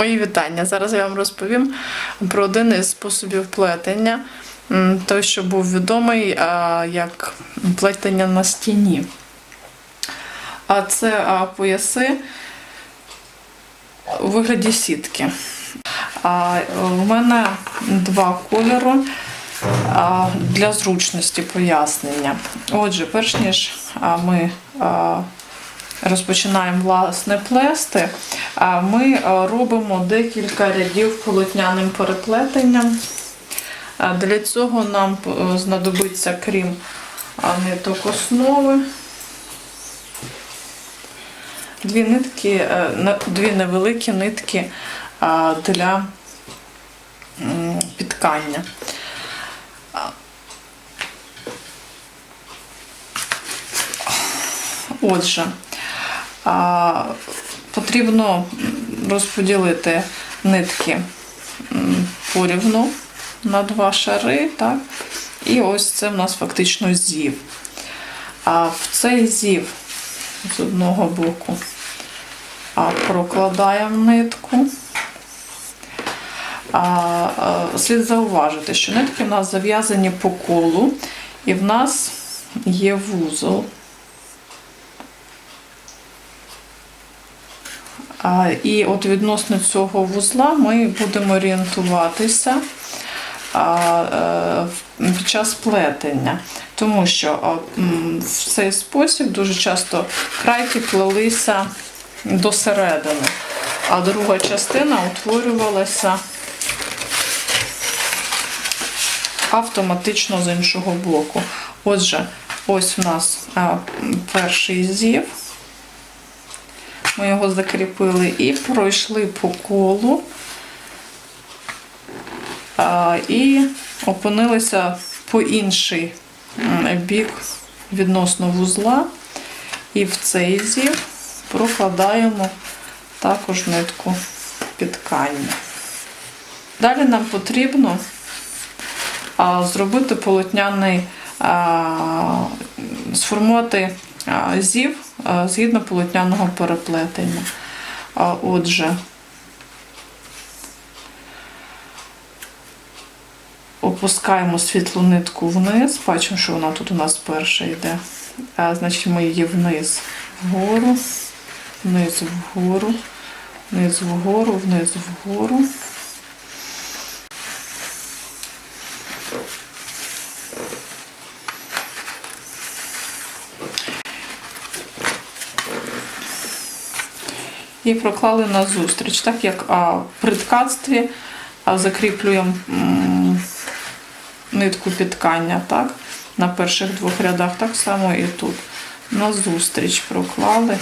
Мої вітання. Зараз я вам розповім про один із способів плетення, той, що був відомий як плетення на стіні. А це пояси у вигляді сітки. А, у мене два кольори для зручності пояснення. Отже, перш ніж ми розпочинаємо власне плести, ми робимо декілька рядів полотняним переплетенням. Для цього нам е, знадобиться, крім ниток основи, дві нитки, е, дві невеликі нитки для підкання. Отже, потрібно розподілити нитки порівну на два шари, так? І ось це в нас фактично зів. А в цей зів з одного боку прокладаємо нитку. А, слід зауважити, що нитки в нас зав'язані по колу, і в нас є вузол. І от відносно цього вузла ми будемо орієнтуватися е, під час плетення, тому що в цей спосіб дуже часто крайки плелися до середини, а друга частина утворювалася автоматично з іншого боку. Отже, ось у нас перший зів. Ми його закріпили і пройшли по колу і опинилися по інший бік відносно вузла. І в цей зів прокладаємо також нитку підкання. Далі нам потрібно зробити полотняний, сформувати зів згідно полотняного переплетення. Отже, опускаємо світлу нитку вниз, бачимо, що вона тут у нас перша йде. А, значить, ми її вниз вгору, вниз вгору, вниз вгору, вниз вгору. І проклали на зустріч. Так як при ткацтві закріплюємо нитку підкання, так? На перших двох рядах, так само і тут. На зустріч проклали.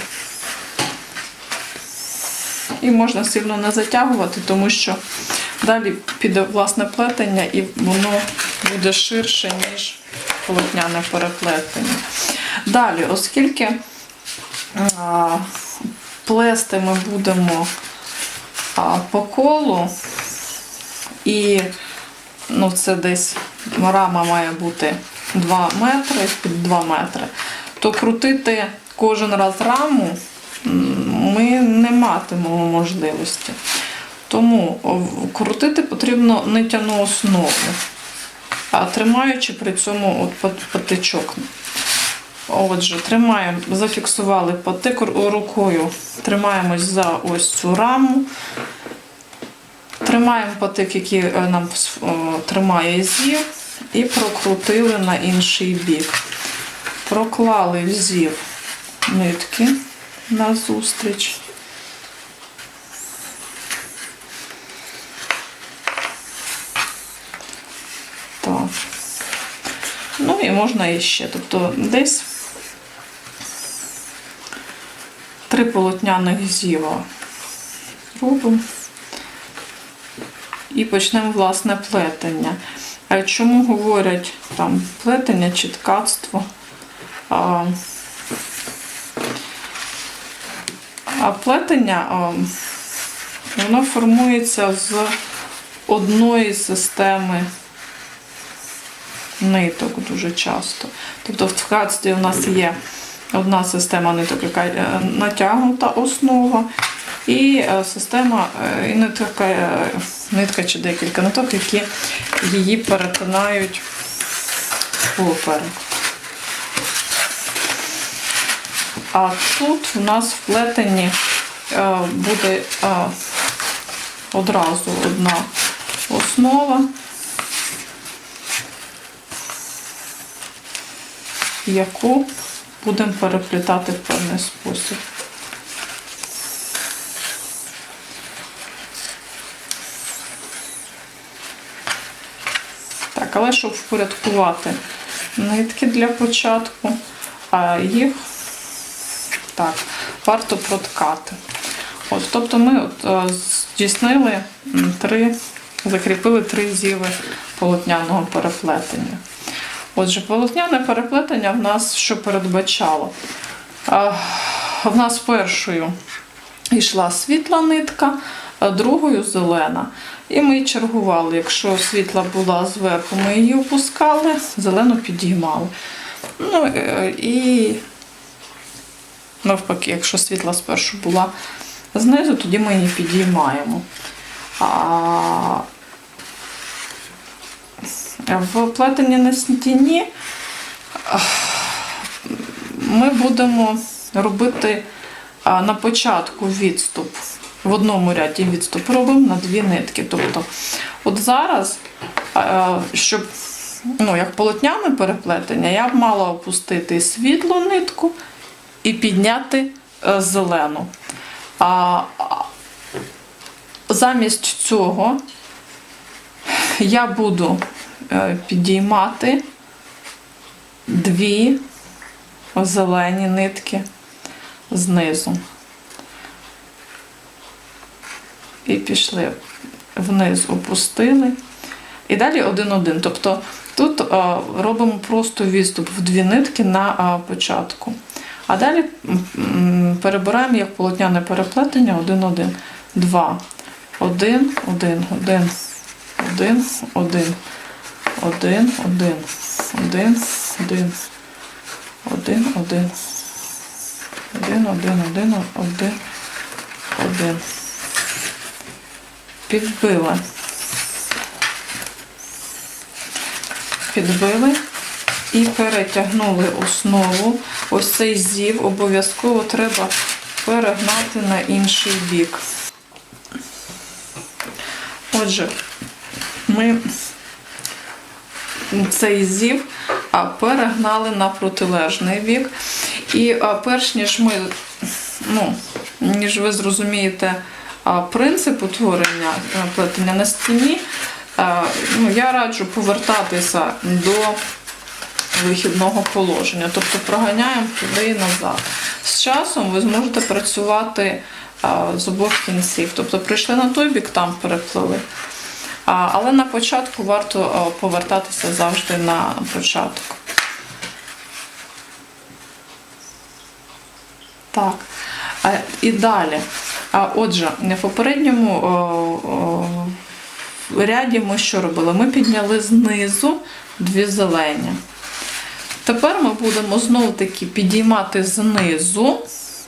І можна сильно не затягувати, тому що далі піде власне плетення і воно буде ширше, ніж полотняне переплетення. Далі, оскільки а, плести ми будемо а, по колу, і ну, це десь рама має бути 2 метри під 2 метри, то крутити кожен раз раму ми не матимемо можливості. Тому крутити потрібно нитяну основу, а тримаючи при цьому от патичок. Отже, тримаємо, зафіксували патик рукою, тримаємось за ось цю раму. Тримаємо патик, який е, нам тримає зів, і прокрутили на інший бік. Проклали в зів нитки назустріч. Так. Ну і можна іще. Тобто десь три полотняних зіва робимо. І почнемо власне плетення. А чому говорять там плетення чи ткацтво? А, а плетення а, воно формується з одної системи ниток дуже часто. Тобто в ткацтві у нас є одна система ниток, яка е, натягнута основа, і е, система е, і нитка, е, нитка чи декілька ниток, які її перетинають поперек. А тут у нас в плетені е, буде одразу одна основа, яку будемо переплітати в певний спосіб. Так, але щоб впорядкувати нитки для початку, їх так, варто проткати. От, тобто ми от, е, здійснили три, закріпили три зіви полотняного переплетення. Отже, полотняне переплетення в нас що передбачало? В нас першою йшла світла нитка, другою зелена. І ми чергували. Якщо світла була зверху, ми її опускали, зелену підіймали. Ну е, і навпаки, якщо світла спершу була знизу, тоді ми її підіймаємо. В плетенні на стіні ми будемо робити на початку відступ. В одному ряді відступ робимо на дві нитки. Тобто, от зараз, щоб ну, як полотняне переплетення, я б мала опустити світлу нитку і підняти е, зелену. А замість цього я буду підіймати дві зелені нитки знизу. І пішли вниз, опустили. І далі один-один. Тобто тут е, робимо просто відступ в дві нитки на е, початку. А далі перебираємо як полотняне переплетення один-один. Два. Один, один, один, один, один, один, один, один, один, один, один, один, один, один, один, один. Підбили. Підбили і перетягнули основу. Ось цей зів обов'язково треба перегнати на інший бік. Отже, ми цей зів а, перегнали на протилежний бік. І перш ніж ми, ну, ніж ви зрозумієте принцип утворення плетення на стіні, ну, я раджу повертатися до вихідного положення. Тобто проганяємо туди і назад. З часом ви зможете працювати з обох кінців. Тобто прийшли на той бік, там переплили. Але на початку варто повертатися завжди на початок. Так. І далі. Отже, в попередньому о, ряді ми що робили? Ми підняли знизу дві зелені. Тепер ми будемо знову таки підіймати знизу,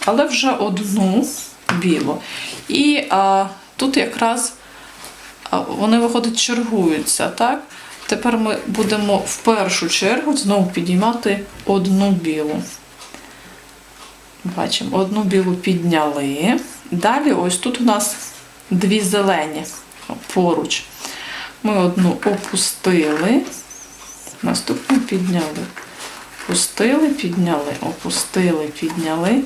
але вже одну білу. І а, тут якраз вони виходить, чергуються. так? Тепер ми будемо в першу чергу знову підіймати одну білу. Бачимо, одну білу підняли. Далі ось тут у нас дві зелені поруч. Ми одну опустили, наступну підняли. Опустили, підняли, опустили, підняли,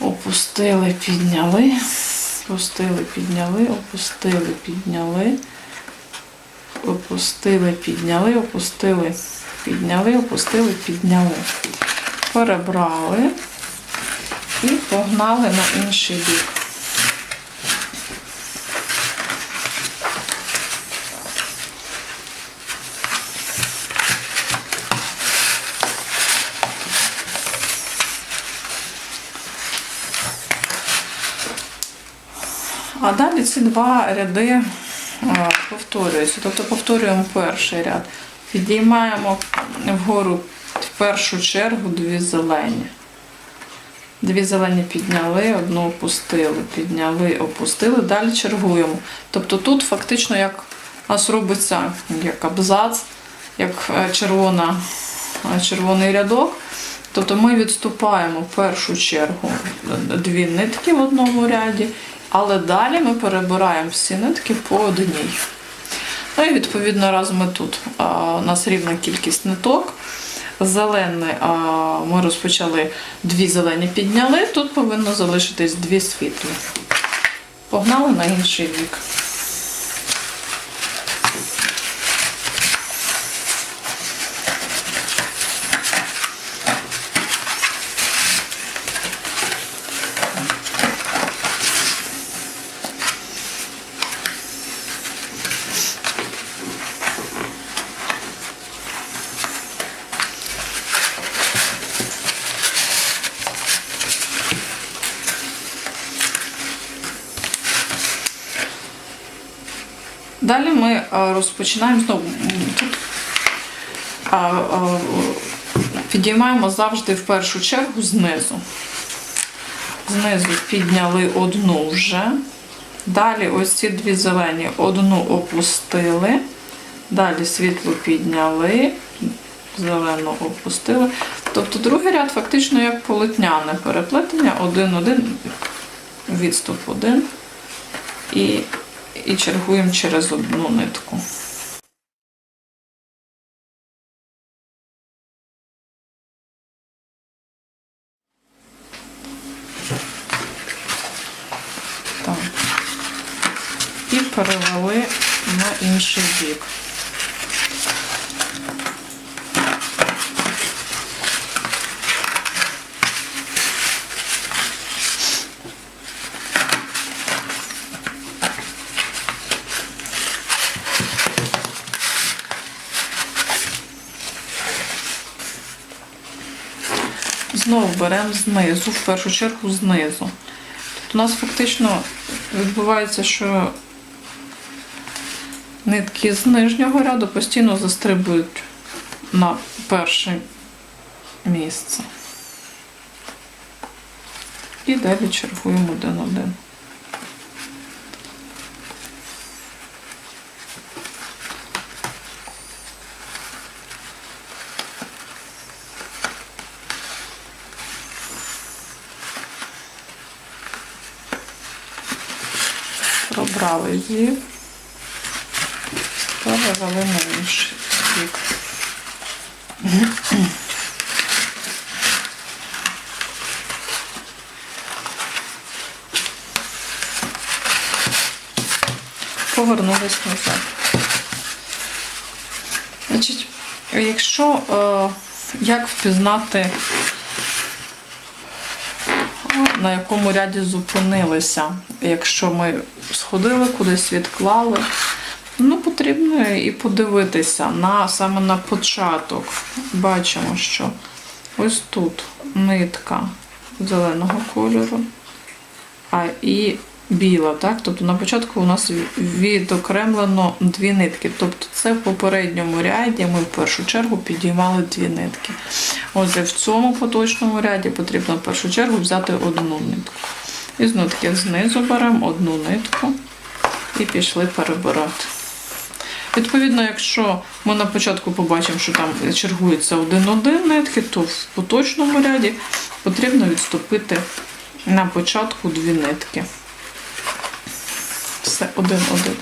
опустили, підняли, опустили, підняли, опустили, підняли, опустили, підняли, опустили, підняли, опустили, підняли. Перебрали і погнали на інший бік. А далі ці два ряди е, повторюються. Тобто повторюємо перший ряд. Підіймаємо вгору в першу чергу дві зелені. Дві зелені підняли, одну опустили, підняли, опустили, далі чергуємо. Тобто тут фактично як у нас робиться як абзац, як е, червона, е, червоний рядок. Тобто ми відступаємо в першу чергу дві нитки в одному ряді, але далі ми перебираємо всі нитки по одній. Ну і відповідно раз ми тут у нас рівна кількість ниток. Зелений ми розпочали дві зелені підняли, тут повинно залишитись дві світлі. Погнали на інший бік. Далі ми а, розпочинаємо знову. Підіймаємо завжди в першу чергу знизу. Знизу підняли одну вже. Далі ось ці дві зелені одну опустили. Далі світло підняли, зелену опустили. Тобто другий ряд фактично як полотняне переплетення, один-один, відступ один. І і чергуємо через одну нитку. Так. І перевели на інший бік. Знову беремо знизу, в першу чергу знизу. Тут у нас фактично відбувається, що нитки з нижнього ряду постійно застрибують на перше місце. І далі чергуємо один-один. Пробрали зів, перевели на інший бік. Повернулись назад. Значить, якщо е, як впізнати на якому ряді зупинилися. Якщо ми сходили кудись, відклали, ну потрібно і подивитися на саме на початок. Бачимо, що ось тут нитка зеленого кольору, а і біла. Так? Тобто на початку у нас відокремлено дві нитки. Тобто це в попередньому ряді ми в першу чергу підіймали дві нитки. Отже, в цьому поточному ряді потрібно в першу чергу взяти одну нитку. І знову таки знизу беремо одну нитку і пішли перебирати. Відповідно, якщо ми на початку побачимо, що там чергується один-один нитки, то в поточному ряді потрібно відступити на початку дві нитки. Все, один-один.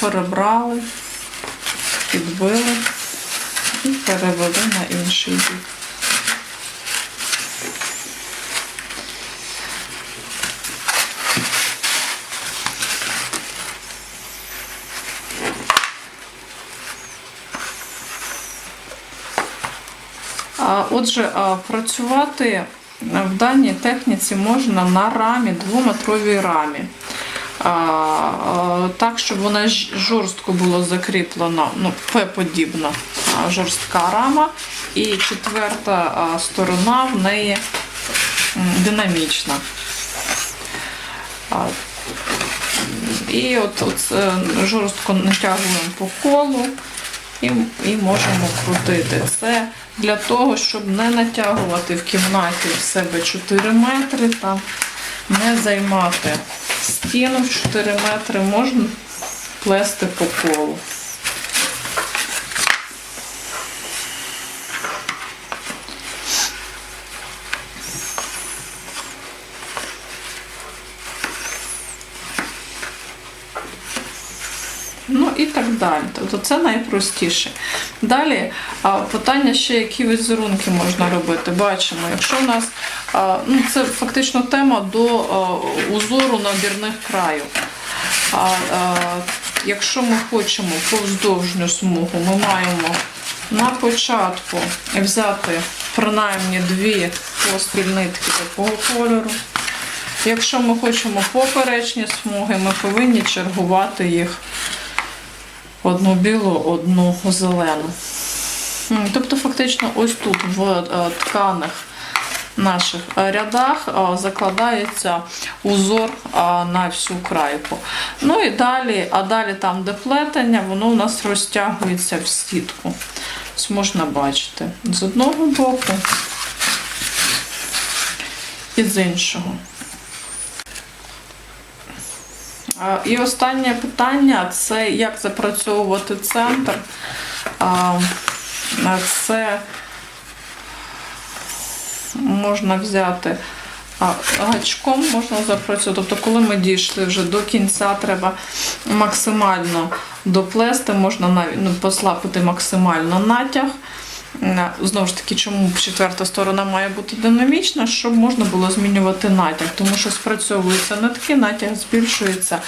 Перебрали, підбили і перевели на інший бік. Отже, працювати в даній техніці можна на рамі, двометровій рамі. Так, щоб вона жорстко було закріплена, ну, П-подібна жорстка рама. І четверта сторона в неї динамічна. І от, от е, жорстко натягуємо по колу і, і можемо крутити. Це для того, щоб не натягувати в кімнаті в себе 4 метри та не займати стіну в 4 метри, можна плести по колу. Ну і так далі. Тобто це найпростіше. Далі питання ще, які візерунки можна робити. Бачимо, якщо у нас ну, це фактично тема до узору набірних краю. А, якщо ми хочемо повздовжню смугу, ми маємо на початку взяти принаймні дві поспіль нитки такого кольору. Якщо ми хочемо поперечні смуги, ми повинні чергувати їх одну білу, одну зелену. Тобто, фактично, ось тут в е, тканих наших е, рядах е, закладається узор на всю крайку. Ну і далі, а далі там, де плетення, воно у нас розтягується в сітку. Ось можна бачити з одного боку і з іншого. А, І останнє питання це як запрацьовувати центр. Це можна взяти гачком, можна запрацьовувати. Тобто, коли ми дійшли вже до кінця, треба максимально доплести, можна навіть ну, послабити максимально натяг. Е, Знову ж таки, чому четверта сторона має бути динамічна, щоб можна було змінювати натяг, тому що спрацьовуються нитки, натяг збільшується,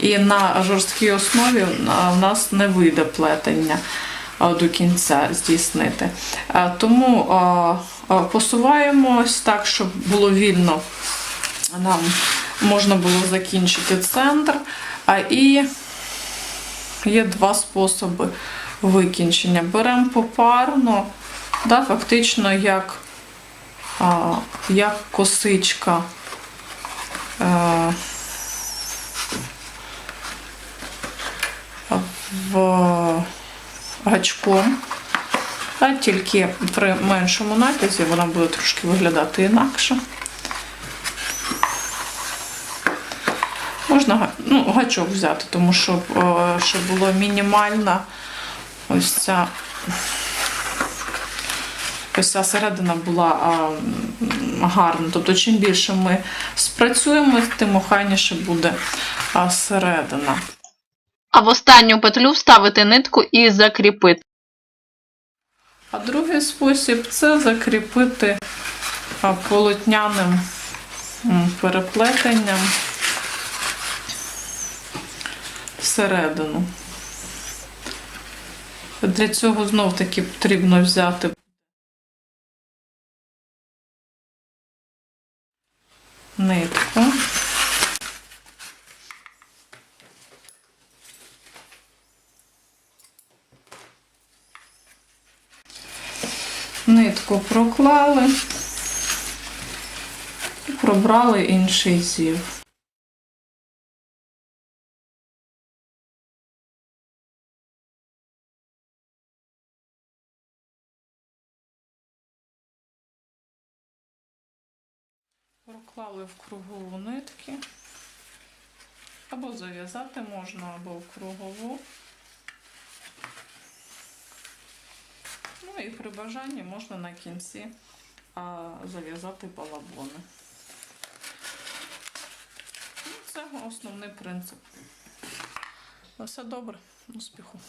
і на жорсткій основі а, в нас не вийде плетення до кінця здійснити. Е, Тому посуваємось так, щоб було вільно. Нам можна було закінчити центр. І є два способи викінчення. Беремо попарно, да, фактично як, а, як косичка. Е, в гачком, а тільки при меншому натязі вона буде трошки виглядати інакше. Можна ну, гачок взяти, тому що е, щоб було мінімальна ось ця, ось ця середина була а, гарна. Тобто, чим більше ми спрацюємо, тим охайніше буде а, середина. А в останню петлю вставити нитку і закріпити. А другий спосіб це закріпити полотняним переплетенням всередину. Для цього знов таки потрібно взяти нитку. Нитку проклали і пробрали інший зів. Проклали в кругову нитки. Або зав'язати можна, або в кругову. Ну і при бажанні можна на кінці зав'язати балабони. Ну, Це основний принцип. Все добре, успіху!